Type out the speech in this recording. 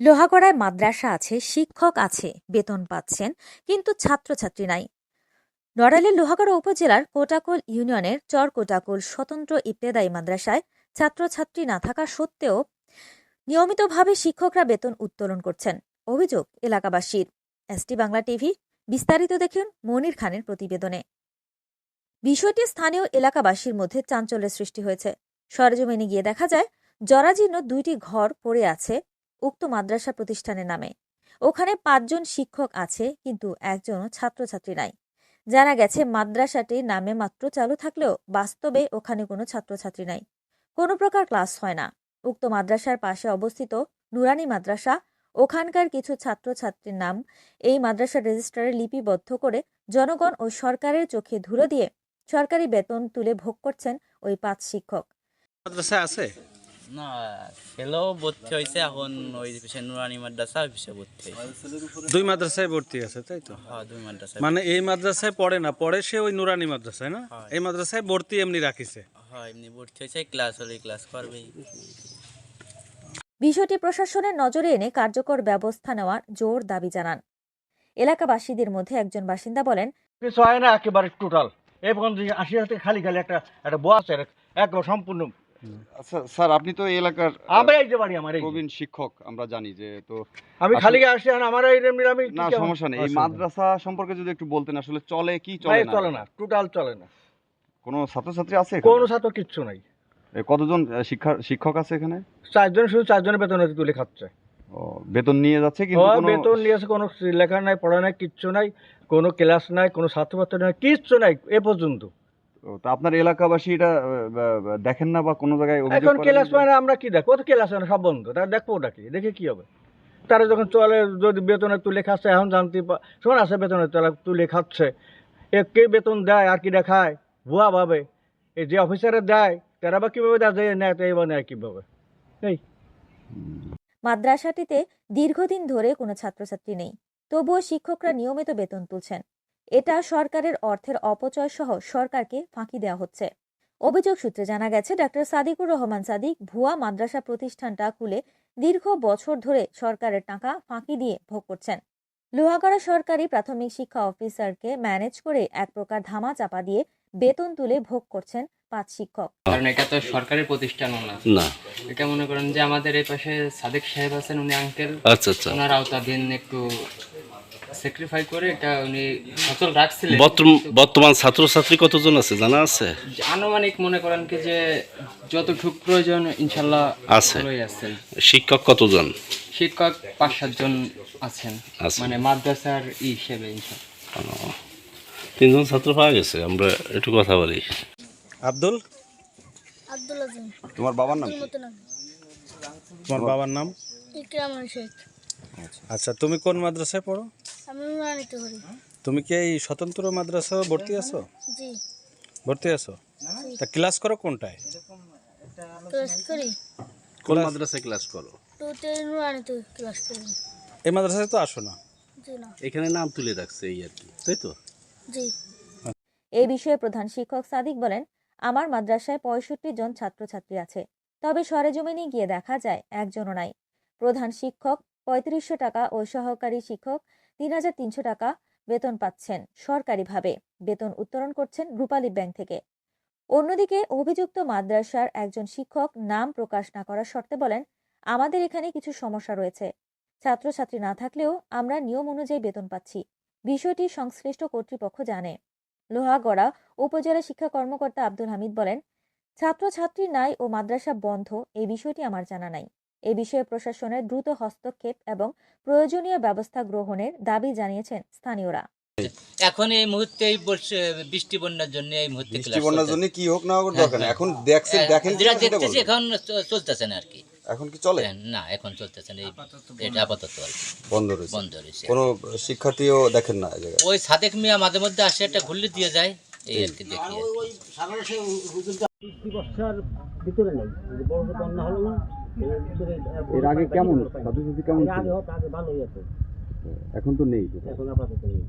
লোহাগড়ায় মাদ্রাসা আছে, শিক্ষক আছে, বেতন পাচ্ছেন, কিন্তু ছাত্রছাত্রী নাই। নড়াইলের লোহাগড়া উপজেলার কোটাকুল ইউনিয়নের চর কোটাকুল স্বতন্ত্র ইবতেদায়ী মাদ্রাসায় ছাত্রছাত্রী না থাকা সত্ত্বেও নিয়মিতভাবে শিক্ষকরা বেতন উত্তোলন করছেন, অভিযোগ এলাকাবাসীর। এসটি বাংলা টিভি, বিস্তারিত দেখুন মনির খানের প্রতিবেদনে। বিষয়টি স্থানীয় এলাকাবাসীর মধ্যে চাঞ্চল্যের সৃষ্টি হয়েছে। সরেজমিনে গিয়ে দেখা যায়, জরাজীর্ণ দুইটি ঘর পড়ে আছে উক্ত মাদ্রাসা প্রতিষ্ঠানের নামে। ওখানে পাঁচজন শিক্ষক আছে, কিন্তু একজনও ছাত্রছাত্রী নাই। জানা গেছে মাদ্রাসাটির নামে মাত্র চালু থাকলেও বাস্তবে ওখানে কোনো ছাত্রছাত্রী নাই। কোনো প্রকার ক্লাস হয় না। উক্ত মাদ্রাসার পাশে অবস্থিত নুরানি মাদ্রাসা, ওখানকার কিছু ছাত্রছাত্রীর নাম এই মাদ্রাসার রেজিস্ট্রারে লিপিবদ্ধ করে জনগণ ও সরকারের চোখে ধুলো দিয়ে সরকারি বেতন তুলে ভোগ করছেন ওই পাঁচ শিক্ষক। মাদ্রাসায় আছে? না ছেলেও ভর্তি হয়েছে এখন ওই পিছিয়ে নুরানি মাদ্রাসা ওই পিছিয়ে ভর্তি হয়েছে। দুই মাদ্রাসায় ভর্তি আছে তাই তো? হ্যাঁ দুই মানে এই মাদ্রাসায় পড়ে না পড়ে সে ওই নুরানি মাদ্রাসায় না? হ্যাঁ। এই মাদ্রাসায় ভর্তি এমনি রাখিছে। হ্যাঁ এমনি ভর্তি হয়েছে ক্লাস হলে ক্লাস করবেই। বিষয়টি প্রশাসনের নজরে এনে কার্যকর ব্যবস্থা নেওয়ার জোর দাবি জানান। এলাকাবাসীদের মধ্যে একজন বাসিন্দা বলেন কিছু হয় না একেবারে টোটাল এই পর্যন্ত আশি হাজার টাকা খালি খালি একটা একটা একবার সম্পূর্ণ আচ্ছা স্যার আপনি তো এই এলাকার এই যে বাড়ি আমার প্রবীণ শিক্ষক আমরা জানি যে তো আমি খালি আসি আর আমার এই আমি না সমস্যা নেই। এই মাদ্রাসা সম্পর্কে যদি একটু বলতেন আসলে চলে কি চলে না? চলে না টোটাল চলে না। কোনো ছাত্রছাত্রী আছে কোনো ছাত্র কিচ্ছু নাই। কতজন শিক্ষা শিক্ষক আছে এখানে? চারজন শুধু চারজনের বেতন তুলে খাচ্ছে। ও, বেতন নিয়ে যাচ্ছে কিন্তু কোনো বেতন নিয়েছে কোনো লেখা নাই পড়া নাই কিচ্ছু নাই কোনো ক্লাস নাই কোনো ছাত্রছাত্রী নাই কিচ্ছু নাই এ পর্যন্ত। তা আপনার এলাকাবাসী এটা বা- বা দেখেন না বা কোনো জায়গায় অভিযোগ এখন করেন ক্লাস মানে আমরা কি দেখব? তো ক্লাস মানে সব বন্ধ। তারা দেখব ওটা কি? দেখে কি হবে? তারা যখন চলে যদি বেতনে তুলে খাচ্ছে এখন জানতে শোন আছে বেতনে তুলে খাচ্ছে। এ কে বেতন দেয় আর কি দেখায় ভুয়া ভাবে। এই যে অফিসারে দেয় তারা বা কীভাবে দেয়? যে নেয় তো এবার নেয় কীভাবে? এই। মাদ্রাসাটিতে দীর্ঘদিন ধরে কোনো ছাত্রছাত্রী নেই। তবুও শিক্ষকরা নিয়মিত বেতন তুলছেন। এটা সরকারের অর্থের অপচয় সহ সরকারকে ফাঁকি দেওয়া হচ্ছে। অভিযোগ সূত্রে জানা গেছে ডাক্তার সাদিকুর রহমান সাদিক ভুয়া মাদ্রাসা প্রতিষ্ঠানটা খুলে দীর্ঘ বছর ধরে সরকারের টাকা ফাঁকি দিয়ে ভোগ করছেন। লোহাগড়া সরকারি প্রাথমিক শিক্ষা অফিসারকে ম্যানেজ করে এক প্রকার ধামা চাপা দিয়ে বেতন তুলে ভোগ করছেন পাঁচ শিক্ষক। কারণ এটা তো সরকারি প্রতিষ্ঠানও না না। এটা মনে করেন যে আমাদের এই পাশে সাদেক সাহেব আছেন উনি আঙ্কেল আচ্ছা আচ্ছা। ওনার আওতাধীন একটু স্যাক্রিফাই করে এটা উনি সচল রাখছিলেন। বর্তমান ছাত্রছাত্রী কতজন আছে জানা আছে? আনুমানিক মনে করেন কি যে যতটুক প্রয়োজন ইনশাল্লাহ আছে। আছেন শিক্ষক কতজন? শিক্ষক পাঁচ সাতজন আছেন। মানে মাদ্রাসার ই হিসেবে তিনজন ছাত্র পাওয়া গেছে আমরা একটু কথা বলি। আব্দুল? আব্দুল আজিম। তোমার বাবার নাম তোমার বাবার নাম? ইকরাম শেখ। আচ্ছা তুমি কোন মাদ্রাসায় পড়ো? আমি নুরানিতে করি তুমি কি এই স্বতন্ত্র মাদ্রাসা ভর্তি আছো? জি। ভর্তি আছো? তা ক্লাস করো কোনটায়? ক্লাস করি। কোন মাদ্রাসায় ক্লাস করো? টুতে নুরানিতে ক্লাস করি। এই মাদ্রাসায় তো আসো না। জি না। এখানে নাম তুলে রাখছে এই আর কি তাই তো? জি। এই বিষয়ে প্রধান শিক্ষক সাদিক বলেন আমার মাদ্রাসায় পঁয়ষট্টি জন ছাত্রছাত্রী আছে তবে সরেজমিনে গিয়ে দেখা যায় একজনও নাই। প্রধান শিক্ষক পঁয়ত্রিশশো টাকা ও সহকারী শিক্ষক তিন হাজার তিনশো টাকা বেতন পাচ্ছেন সরকারিভাবে। বেতন উত্তোলন করছেন রূপালী ব্যাংক থেকে। অন্যদিকে অভিযুক্ত মাদ্রাসার একজন শিক্ষক নাম প্রকাশ না করার শর্তে বলেন, আমাদের এখানে কিছু সমস্যা রয়েছে। ছাত্রছাত্রী না থাকলেও আমরা নিয়ম অনুযায়ী বেতন পাচ্ছি। বিষয়টি সংশ্লিষ্ট কর্তৃপক্ষ জানে। লোহাগড়া উপজেলা শিক্ষা কর্মকর্তা আব্দুল হামিদ বলেন, ছাত্রছাত্রী নাই ও মাদ্রাসা বন্ধ, এই বিষয়টি আমার জানা নাই। এ বিষয়ে প্রশাসনের দ্রুত হস্তক্ষেপ এবং প্রয়োজনীয় ব্যবস্থা গ্রহণের দাবি জানিয়েছেন স্থানীয়রা। এখন এই মুহূর্তে এই বৃষ্টি বন্যার জন্য এই মুহূর্তে বৃষ্টি বন্যার জন্য কি হোক না হোক হ্যাঁ, দরকার হ্যাঁ। এখন দেখছেন দেখেন যেটা কিনা দেখতেছি এখন চলতেছে না আর কি। এখন কি চলে? না এখন চলতেছে না এই এটা আপাতত বন্ধ রয়েছে। বন্ধ রয়েছে। কোনো শিক্ষার্থীও দেখেন না এই জায়গায়? ওই সাদেক মিয়া মাঝে মধ্যে আসে একটা ঘুরলে দিয়ে যায় এই আর কি দেখি। বর্ষার ভিতরে নেই বড় বন্যা হলো না এর আগে কেমন? ছাত্রছাত্রী কেমন ছিল? আগে ভালোই আছে। এখন তো নেই। এখন আপাতত নেই।